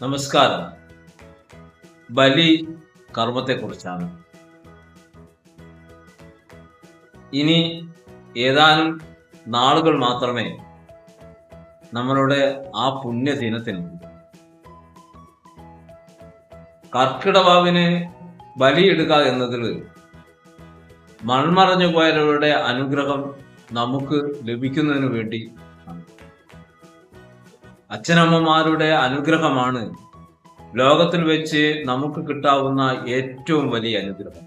നമസ്കാരം ബലി കർമ്മത്തെക്കുറിച്ചാണ് ഇനി ഏതാനും നാളുകൾ മാത്രമേ നമ്മളുടെ ആ പുണ്യദിനത്തിനുള്ളൂ കർക്കിടവാവിന് ബലിയിടുക എന്നതിൽ മൺമറഞ്ഞു പോയവരുടെ അനുഗ്രഹം നമുക്ക് ലഭിക്കുന്നതിന് വേണ്ടി. അച്ഛനമ്മമാരുടെ അനുഗ്രഹമാണ്. ലോകത്തിൽ വെച്ച് നമുക്ക് കിട്ടാവുന്ന ഏറ്റവും വലിയ അനുഗ്രഹം.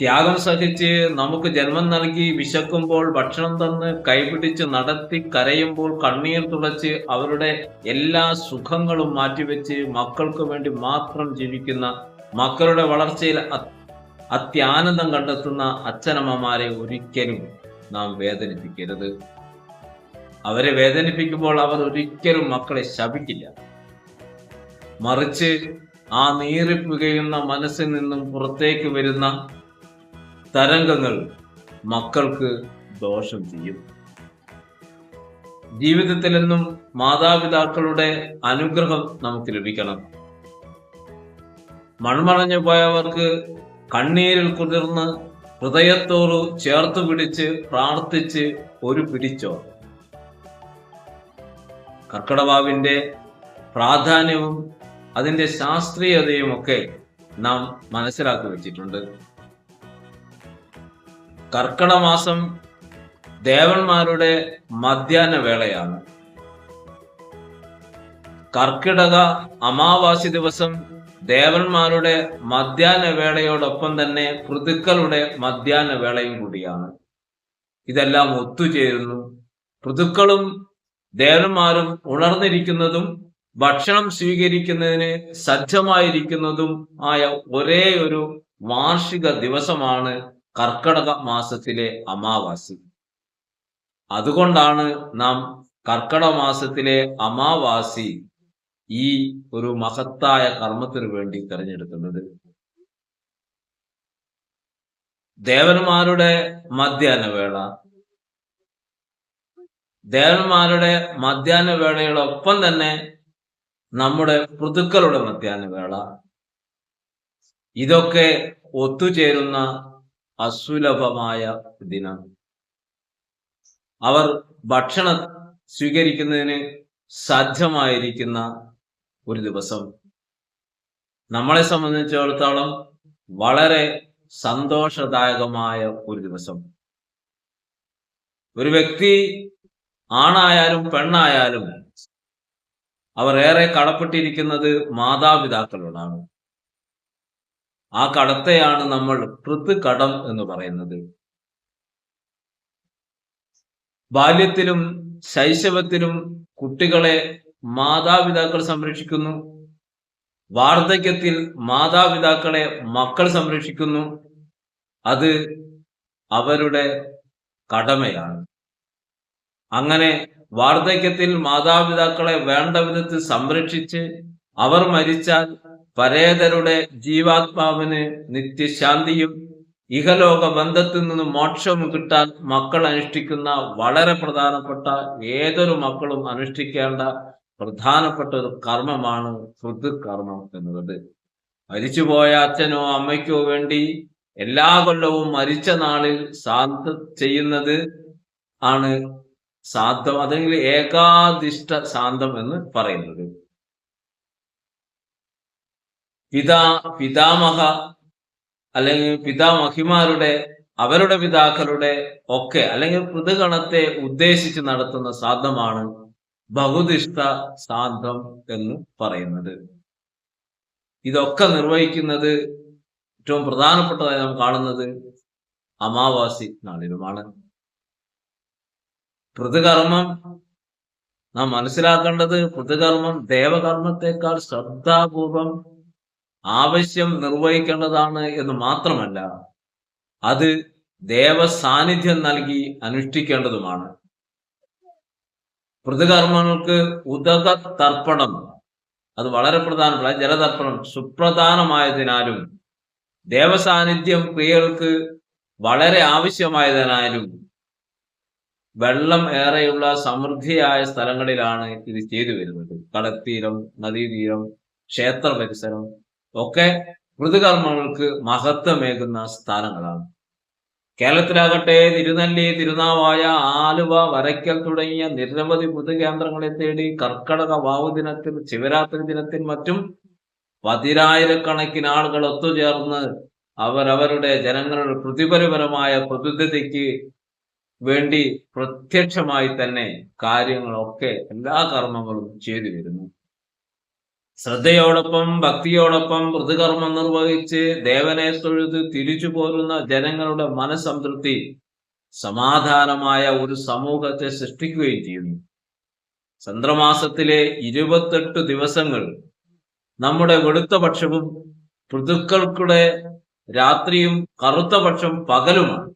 ത്യാഗം സഹിച്ച് നമുക്ക് ജന്മം നൽകി വിശക്കുമ്പോൾ ഭക്ഷണം തന്ന് കൈപിടിച്ച് നടത്തി കരയുമ്പോൾ കണ്ണീർ തുളച്ച് അവരുടെ എല്ലാ സുഖങ്ങളും മാറ്റിവെച്ച് മക്കൾക്ക് വേണ്ടി മാത്രം ജീവിക്കുന്ന മക്കളുടെ വളർച്ചയിൽ അത്യാനന്ദം കണ്ടെത്തുന്ന അച്ഛനമ്മമാരെ ഒരിക്കലും നാം വേദനിപ്പിക്കരുത്. അവരെ വേദനിപ്പിക്കുമ്പോൾ അവർ ഒരിക്കലും മക്കളെ ശപിക്കില്ല. മറിച്ച് ആ നീറിപ്പുകയുന്ന മനസ്സിൽ നിന്നും പുറത്തേക്ക് വരുന്ന തരംഗങ്ങൾ മക്കൾക്ക് ദോഷം ചെയ്യും. ജീവിതത്തിലെന്നും മാതാപിതാക്കളുടെ അനുഗ്രഹം നമുക്ക് ലഭിക്കണം. മൺമറഞ്ഞു പോയവർക്ക് കണ്ണീരിൽ കുതിർന്ന് ഹൃദയത്തോട് ചേർത്ത് പിടിച്ച് പ്രാർത്ഥിച്ച് ഒരു പിടിച്ചോ? കർക്കടവാവിന്റെ പ്രാധാന്യവും അതിന്റെ ശാസ്ത്രീയതയും ഒക്കെ നാം മനസ്സിലാക്കി വെച്ചിട്ടുണ്ട്. കർക്കടമാസം ദേവന്മാരുടെ മധ്യാഹ്ന വേളയാണ്. കർക്കിടക അമാവാസി ദിവസം ദേവന്മാരുടെ മധ്യാഹ്ന വേളയോടൊപ്പം തന്നെ പൃഥുക്കളുടെ മധ്യാഹ്ന വേളയും കൂടിയാണ്. ഇതെല്ലാം ഒത്തുചേരുന്നു. പൃഥുക്കളും ദേവന്മാരും ഉണർന്നിരിക്കുന്നതും ഭക്ഷണം സ്വീകരിക്കുന്നതിന് സജ്ജമായിരിക്കുന്നതും ആയ ഒരേ ഒരു വാർഷിക ദിവസമാണ് കർക്കടക മാസത്തിലെ അമാവാസി. അതുകൊണ്ടാണ് നാം കർക്കടക മാസത്തിലെ അമാവാസി ഈ ഒരു മഹത്തായ കർമ്മത്തിനു വേണ്ടി തിരഞ്ഞെടുക്കുന്നത്. ദേവന്മാരുടെ മധ്യാഹ്ന വേള ദേവന്മാരുടെ മധ്യാഹ്ന വേളയോടൊപ്പം തന്നെ നമ്മുടെ പൃഥുക്കളുടെ മധ്യാഹ്ന വേള ഇതൊക്കെ ഒത്തുചേരുന്ന അസുലഭമായ ദിനം. അവർ ഭക്ഷണം സ്വീകരിക്കുന്നതിന് സാധ്യമായിരിക്കുന്ന ഒരു ദിവസം. നമ്മളെ സംബന്ധിച്ചിടത്തോളം വളരെ സന്തോഷദായകമായ ഒരു ദിവസം. ഒരു വ്യക്തി ആണായാലും പെണ്ണായാലും അവർ ഏറെ കടപ്പെട്ടിരിക്കുന്നത് മാതാപിതാക്കളോടാണ്. ആ കടത്തെയാണ് നമ്മൾ പൃഥ്കടം എന്ന് പറയുന്നത്. ബാല്യത്തിലും ശൈശവത്തിലും കുട്ടികളെ മാതാപിതാക്കൾ സംരക്ഷിക്കുന്നു. വാർദ്ധക്യത്തിൽ മാതാപിതാക്കളെ മക്കൾ സംരക്ഷിക്കുന്നു. അത് അവരുടെ കടമയാണ്. അങ്ങനെ വാർദ്ധക്യത്തിൽ മാതാപിതാക്കളെ വേണ്ട വിധത്തിൽ സംരക്ഷിച്ച് അവർ മരിച്ചാൽ പരേതരുടെ ജീവാത്മാവിന് നിത്യശാന്തിയും ഇഹലോക ബന്ധത്തിൽ നിന്ന് മോക്ഷവും കിട്ടാൻ മക്കൾ അനുഷ്ഠിക്കുന്ന വളരെ പ്രധാനപ്പെട്ട ഏതൊരു മക്കളും അനുഷ്ഠിക്കേണ്ട പ്രധാനപ്പെട്ട ഒരു കർമ്മമാണ് കർമ്മം എന്നുള്ളത് മരിച്ചുപോയ അച്ഛനോ അമ്മയ്ക്കോ വേണ്ടി എല്ലാ കൊല്ലവും മരിച്ച നാളിൽ ശാന്ത ചെയ്യുന്നത് ആണ് സാന്തം അതെങ്കിൽ ഏകാദിഷ്ട ശാന്തം എന്ന് പറയുന്നത്. പിതാ പിതാമഹ അല്ലെങ്കിൽ പിതാമഹിമാരുടെ അവരുടെ പിതാക്കളുടെ ഒക്കെ അല്ലെങ്കിൽ പൃഥുഗണത്തെ ഉദ്ദേശിച്ച് നടത്തുന്ന സാധമാണ് ബഹുദിഷ്ട സാന്തം എന്ന് പറയുന്നത്. ഇതൊക്കെ നിർവഹിക്കുന്നത് ഏറ്റവും പ്രധാനപ്പെട്ടതായി നാം കാണുന്നത് അമാവാസി നാളിലുമാണ്. പൃഥുകർമ്മം നാം മനസ്സിലാക്കേണ്ടത് പൃഥുകർമ്മം ദേവകർമ്മത്തെക്കാൾ ശ്രദ്ധാപൂർവം ആവശ്യം നിർവഹിക്കേണ്ടതാണ് എന്ന് മാത്രമല്ല അത് ദേവ സാന്നിധ്യം നൽകി അനുഷ്ഠിക്കേണ്ടതുമാണ്. പൃഥുകർമ്മങ്ങൾക്ക് ഉദക തർപ്പണം അത് വളരെ പ്രധാനപ്പെട്ട ജലതർപ്പണം സുപ്രധാനമായതിനാലും ദേവസാന്നിധ്യം ക്രിയകൾക്ക് വളരെ ആവശ്യമായതിനാലും വെള്ളം ഏറെയുള്ള സമൃദ്ധിയായ സ്ഥലങ്ങളിലാണ് ഇത് ചെയ്തു വരുന്നത്. കടത്തീരം നദീതീരം ക്ഷേത്ര പരിസരം ഒക്കെ ഋതുകർമ്മങ്ങൾക്ക് മഹത്വമേകുന്ന സ്ഥാനങ്ങളാണ് കേരളത്തിലാകട്ടെ തിരുനെല്ലി തിരുനാവായ ആലുവ വരയ്ക്കൽ തുടങ്ങിയ നിരവധി പൊതുകേന്ദ്രങ്ങളെ തേടി കർക്കടക വാവു ദിനത്തിൽ ശിവരാത്രി ദിനത്തിൽ മറ്റും പതിനായിരക്കണക്കിന് ആളുകൾ ഒത്തുചേർന്ന് അവരവരുടെ ജനങ്ങളുടെ പ്രതിഫലപരമായ പ്രതിദ്ധതയ്ക്ക് വേണ്ടി പ്രത്യക്ഷമായി തന്നെ കാര്യങ്ങളൊക്കെ എല്ലാ കർമ്മങ്ങളും ചെയ്തു വരുന്നു. ശ്രദ്ധയോടൊപ്പം ഭക്തിയോടൊപ്പം ഋതുകർമ്മം നിർവഹിച്ച് ദേവനെ തൊഴുത് തിരിച്ചു പോരുന്ന ജനങ്ങളുടെ മനസംതൃപ്തി സമാധാനമായ ഒരു സമൂഹത്തെ സൃഷ്ടിക്കുകയും ചെയ്യുന്നു. ചന്ദ്രമാസത്തിലെ ഇരുപത്തെട്ട് ദിവസങ്ങൾ നമ്മുടെ വെളുത്ത പക്ഷവും ഋതുക്കൾക്കുടെ രാത്രിയും കറുത്ത പക്ഷം പകലുമാണ്.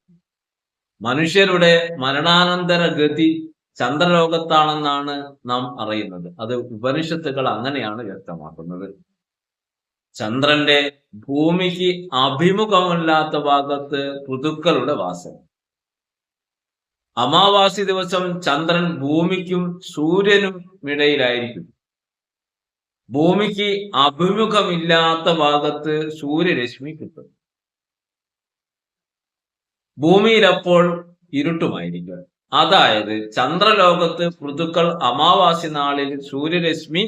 മനുഷ്യരുടെ മരണാനന്തര ഗതി ചന്ദ്രലോകത്താണെന്നാണ് നാം അറിയുന്നത്. അത് ഉപനിഷത്തുകൾ അങ്ങനെയാണ് വ്യക്തമാക്കുന്നത്. ചന്ദ്രന്റെ ഭൂമിക്ക് അഭിമുഖമല്ലാത്ത ഭാഗത്ത് ഋതുക്കളുടെ വാസം. അമാവാസി ദിവസം ചന്ദ്രൻ ഭൂമിക്കും സൂര്യനും ഇടയിലായിരിക്കും. ഭൂമിക്ക് അഭിമുഖമില്ലാത്ത ഭാഗത്ത് സൂര്യരശ്മി കിട്ടും. ഭൂമിയിൽ അപ്പോൾ ഇരുട്ടുമായിരിക്കും. അതായത് ചന്ദ്രലോകത്ത് ഋതുക്കൾ അമാവാസി നാളിൽ സൂര്യരശ്മി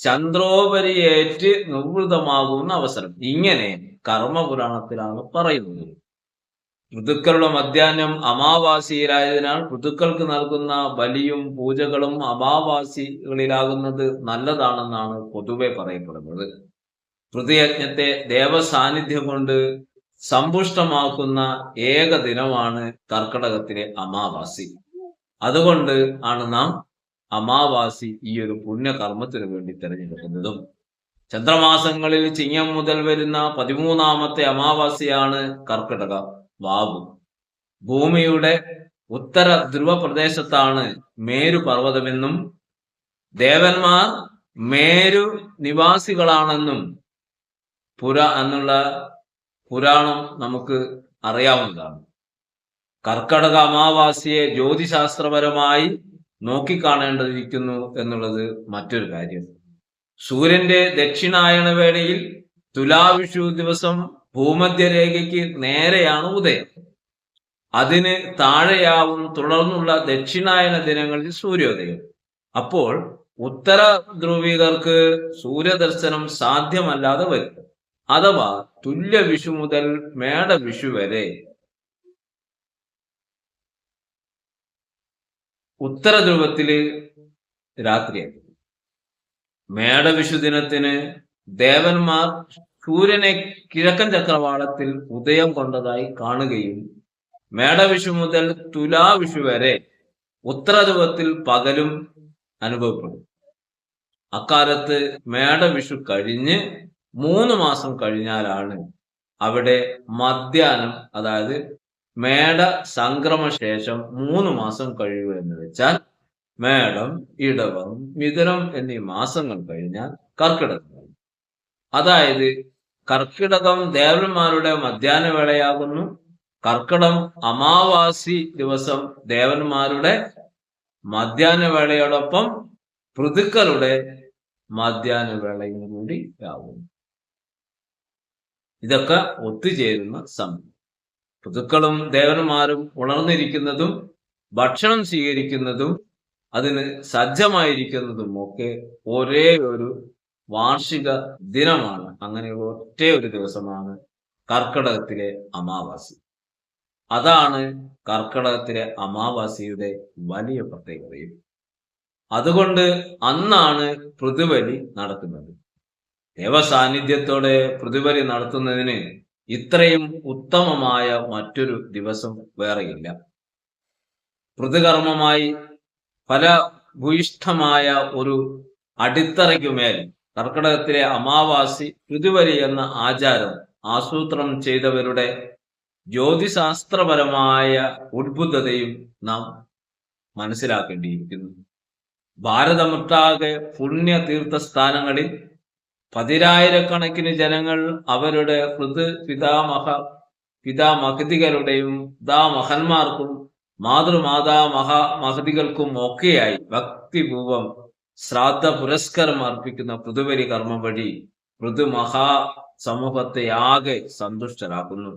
ചന്ദ്രോപരിയേറ്റ് നിവൃതമാകുന്ന അവസരം. ഇങ്ങനെ കർമ്മപുരാണത്തിലാണ് പറയുന്നത്. ഋതുക്കളുടെ മധ്യാഹ്നം അമാവാസിയിലായതിനാൽ ഋതുക്കൾക്ക് നൽകുന്ന ബലിയും പൂജകളും അമാവാസികളിലാകുന്നത് നല്ലതാണെന്നാണ് പൊതുവെ പറയപ്പെടുന്നത്. ഋതുയജ്ഞത്തെ ദേവസാന്നിധ്യം കൊണ്ട് സമ്പുഷ്ടമാക്കുന്ന ഏക ദിനമാണ് കർക്കടകത്തിലെ അമാവാസി. അതുകൊണ്ട് ആണ് നാം അമാവാസി ഈ ഒരു പുണ്യകർമ്മത്തിന് വേണ്ടി തിരഞ്ഞെടുക്കുന്നതും. ചന്ദ്രമാസങ്ങളിൽ ചിങ്ങം മുതൽ വരുന്ന പതിമൂന്നാമത്തെ അമാവാസിയാണ് കർക്കിടക വാവു. ഭൂമിയുടെ ഉത്തര ധ്രുവ പ്രദേശത്താണ് മേരു പർവതമെന്നും ദേവന്മാർ മേരു നിവാസികളാണെന്നും പുര എന്നുള്ള പുരാണം നമുക്ക് അറിയാവുന്നതാണ്. കർക്കടക അമാവാസിയെ ജ്യോതിശാസ്ത്രപരമായി നോക്കിക്കാണേണ്ടതിരിക്കുന്നു എന്നുള്ളത് മറ്റൊരു കാര്യം. സൂര്യന്റെ ദക്ഷിണായന വേളയിൽ തുലാവിഷു ദിവസം ഭൂമധ്യരേഖയ്ക്ക് നേരെയാണ് ഉദയം. അതിന് താഴെയാവും തുടർന്നുള്ള ദക്ഷിണായന ദിനങ്ങളിൽ സൂര്യോദയം. അപ്പോൾ ഉത്തര ധ്രുവികർക്ക് സൂര്യദർശനം സാധ്യമല്ലാതെ വരും. അഥവാ തുല്യ വിഷു മുതൽ മേട വിഷു വരെ ഉത്തര ധ്രുവത്തിൽ രാത്രിയായി മേടവിഷു ദിനത്തിന് ദേവന്മാർ സൂര്യനെ കിഴക്കൻ ചക്രവാളത്തിൽ ഉദയം കൊണ്ടതായി കാണുകയും മേടവിഷു മുതൽ തുലാവിഷു വരെ ഉത്തരധ്രുവത്തിൽ പകലും അനുഭവപ്പെടും. അക്കാലത്ത് മേടവിഷു കഴിഞ്ഞ് മൂന്ന് മാസം കഴിഞ്ഞാലാണ് അവിടെ മധ്യാനം അതായത് മേട സംക്രമ ശേഷം മൂന്ന് മാസം കഴിയുക എന്ന് വെച്ചാൽ മേടം ഇടവം മിഥുനം എന്നീ മാസങ്ങൾ കഴിഞ്ഞാൽ കർക്കിടകം അതായത് കർക്കിടകം ദേവന്മാരുടെ മധ്യാഹ്ന വേളയാകുന്നു കർക്കിടം അമാവാസി ദിവസം ദേവന്മാരുടെ മധ്യാഹ്ന വേളയോടൊപ്പം പൃഥുക്കളുടെ മധ്യാഹ്ന വേളയും കൂടി ആകുന്നു. ഇതൊക്കെ ഒത്തുചേരുന്ന സമയം പുതുക്കളും ദേവന്മാരും ഉണർന്നിരിക്കുന്നതും ഭക്ഷണം സ്വീകരിക്കുന്നതും അതിന് സജ്ജമായിരിക്കുന്നതും ഒക്കെ ഒരേ ഒരു വാർഷിക ദിനമാണ്. അങ്ങനെയുള്ള ഒറ്റ ഒരു ദിവസമാണ് കർക്കടകത്തിലെ അമാവാസി. അതാണ് കർക്കടകത്തിലെ അമാവാസിയുടെ വലിയ പ്രത്യേകതയും. അതുകൊണ്ട് അന്നാണ് പൃഥുബലി നടക്കുന്നത്. ദേവസാന്നിധ്യത്തോടെ പ്രതിപരി നടത്തുന്നതിന് ഇത്രയും ഉത്തമമായ മറ്റൊരു ദിവസം വേറെയില്ല. പ്രതികർമ്മമായി പല ഭൂയിഷ്ഠമായ ഒരു അടിത്തറയ്ക്കുമേൽ കർക്കിടകത്തിലെ അമാവാസി പൃഥുവലി എന്ന ആചാരം ആസൂത്രണം ചെയ്തവരുടെ ജ്യോതിശാസ്ത്രപരമായ ഉത്ബുദ്ധതയും നാം മനസ്സിലാക്കേണ്ടിയിരിക്കുന്നു. ഭാരതമൊട്ടാകെ പുണ്യ തീർത്ഥസ്ഥാനങ്ങളിൽ പതിനായിരക്കണക്കിന് ജനങ്ങൾ അവരുടെ ഹൃദ് പിതാമഹ പിതാമഹതികളുടെയും പിതാമഹന്മാർക്കും മാതൃമാതാ മഹാ മഹതികൾക്കും ഒക്കെയായി ഭക്തിപൂർവം ശ്രാദ്ധ പുരസ്കാരം അർപ്പിക്കുന്ന പൃഥുവരി കർമ്മം വഴി പൃഥു മഹാ സമൂഹത്തെ ആകെ സന്തുഷ്ടരാക്കുന്നു.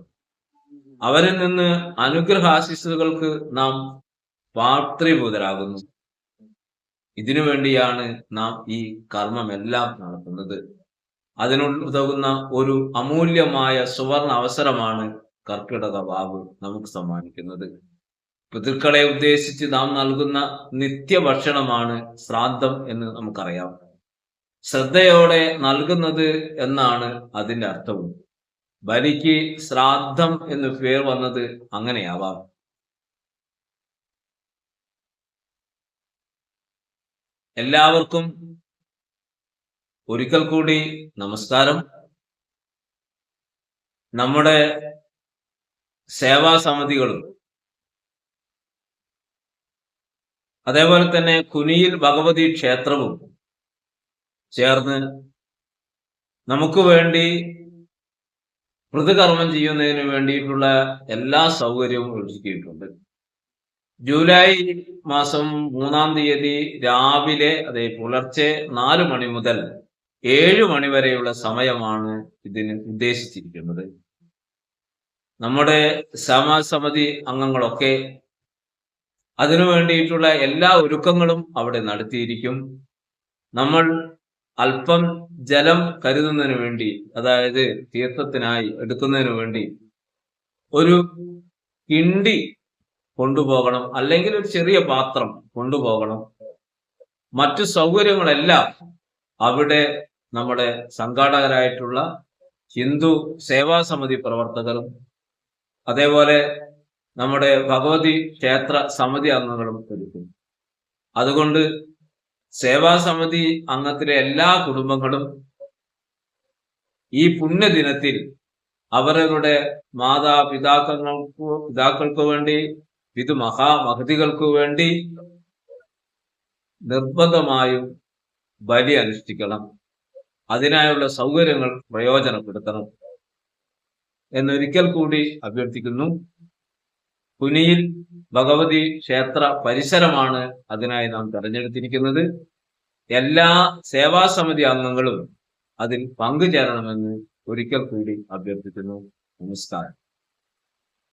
അവരിൽ നിന്ന് അനുഗ്രഹാശിസുകൾക്ക് നാം പാത്രീഭൂതരാകുന്നു. ഇതിനു വേണ്ടിയാണ് നാം ഈ കർമ്മമെല്ലാം നടത്തുന്നത്. അതിനുതകുന്ന ഒരു അമൂല്യമായ സുവർണ അവസരമാണ് കർക്കിടക വാവ് നമുക്ക് സമ്മാനിക്കുന്നത്. പിതൃക്കളെ ഉദ്ദേശിച്ച് നാം നൽകുന്ന നിത്യഭക്ഷണമാണ് ശ്രാദ്ധം എന്ന് നമുക്കറിയാം. ശ്രദ്ധയോടെ നൽകുന്നത് എന്നാണ് അതിന്റെ അർത്ഥവും. ബലിക്ക് ശ്രാദ്ധം എന്ന് പേർ വന്നത് അങ്ങനെയാവാം. എല്ലാവർക്കും ഒരിക്കൽ കൂടി നമസ്കാരം. നമ്മുടെ സേവാ സമിതികളും അതേപോലെ തന്നെ കുനിയിൽ ഭഗവതി ക്ഷേത്രവും ചേർന്ന് നമുക്ക് വേണ്ടി പ്രതികർമ്മം ചെയ്യുന്നതിന് വേണ്ടിയിട്ടുള്ള എല്ലാ സൗകര്യവും ഒരുക്കിയിട്ടുണ്ട്. ജൂലൈ മാസം മൂന്നാം തീയതി രാവിലെ അതേ പുലർച്ചെ നാല് മണി മുതൽ ഏഴു മണിവരെയുള്ള സമയമാണ് ഇതിന് ഉദ്ദേശിച്ചിരിക്കുന്നത്. നമ്മുടെ സമാസമിതി അംഗങ്ങളൊക്കെ അതിനു വേണ്ടിയിട്ടുള്ള എല്ലാ ഒരുക്കങ്ങളും അവിടെ നടത്തിയിരിക്കും. നമ്മൾ അല്പം ജലം കരുതുന്നതിന് വേണ്ടി അതായത് തീർത്ഥത്തിനായി എടുക്കുന്നതിന് വേണ്ടി ഒരു കിണ്ടി കൊണ്ടുപോകണം അല്ലെങ്കിൽ ഒരു ചെറിയ പാത്രം കൊണ്ടുപോകണം. മറ്റു സൗകര്യങ്ങളെല്ലാം അവിടെ നമ്മുടെ സംഘാടകരായിട്ടുള്ള ഹിന്ദു സേവാ സമിതി പ്രവർത്തകരും അതേപോലെ നമ്മുടെ ഭഗവതി ക്ഷേത്ര സമിതി അംഗങ്ങളും ഒരുക്കും. അതുകൊണ്ട് സേവാ സമിതി അംഗത്തിലെ എല്ലാ കുടുംബങ്ങളും ഈ പുണ്യദിനത്തിൽ അവരവരുടെ മാതാപിതാക്കൾക്ക് പിതാക്കൾക്ക് വേണ്ടി വിധു മഹാമഹതികൾക്ക് വേണ്ടി നിർബന്ധമായും ബലി അനുഷ്ഠിക്കണം. അതിനായുള്ള സൗകര്യങ്ങൾ പ്രയോജനപ്പെടുത്തണം എന്നൊരിക്കൽ കൂടി അഭ്യർത്ഥിക്കുന്നു. പുനിയിൽ ഭഗവതി ക്ഷേത്ര പരിസരമാണ് അതിനായി നാം തെരഞ്ഞെടുത്തിരിക്കുന്നത്. എല്ലാ സേവാ സമിതി അംഗങ്ങളും അതിൽ പങ്കുചേരണമെന്ന് ഒരിക്കൽ കൂടി അഭ്യർത്ഥിക്കുന്നു. നമസ്കാരം.